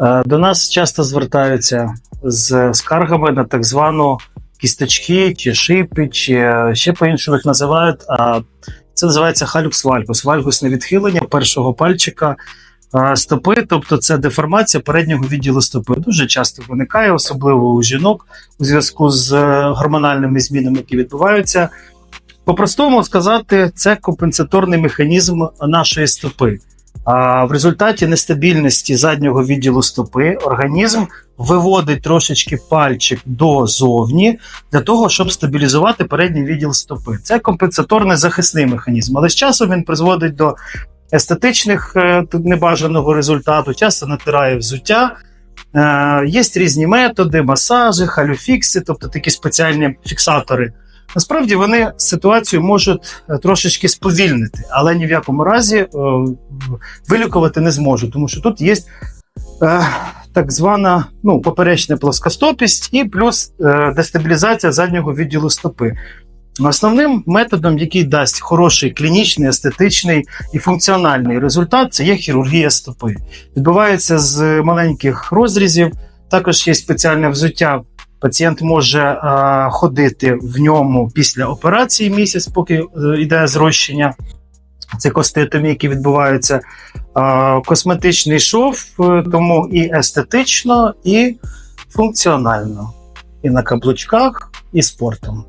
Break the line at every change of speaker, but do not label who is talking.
Е, До нас часто звертаються з скаргами на так звану кісточки чи шипи, чи е, ще по-іншому їх називають. А це називається халюкс вальгус, вальгусне відхилення першого пальчика е, стопи, тобто це деформація переднього відділу стопи. Дуже часто виникає, особливо у жінок, у зв'язку з гормональними змінами, які відбуваються. По-простому сказати, це компенсаторний механізм нашої стопи. В результаті нестабільності заднього відділу стопи організм виводить трошечки пальчик дозовні для того, щоб стабілізувати передній відділ стопи. Це компенсаторний захисний механізм, але з часом він призводить до естетичних е, небажаного результату, часто натирає взуття. Е, Є різні методи, масажі, халюфікси, тобто такі спеціальні фіксатори. Насправді вони ситуацію можуть е, трошечки сповільнити, але ні в якому разі е, вилікувати не зможуть, тому що тут є е, так звана ну, поперечна плоскостопість і плюс дестабілізація заднього відділу стопи. Основним методом, який дасть хороший клінічний, естетичний і функціональний результат, це є хірургія стопи. Відбувається з маленьких розрізів. Також є спеціальне взуття. Пацієнт може е, ходити в ньому після операції місяць, поки е, йде зрощення Це коститомі, які відбуваються. Е, косметичний шов, тому і естетично, і функціонально. І на каблучках, і спортом.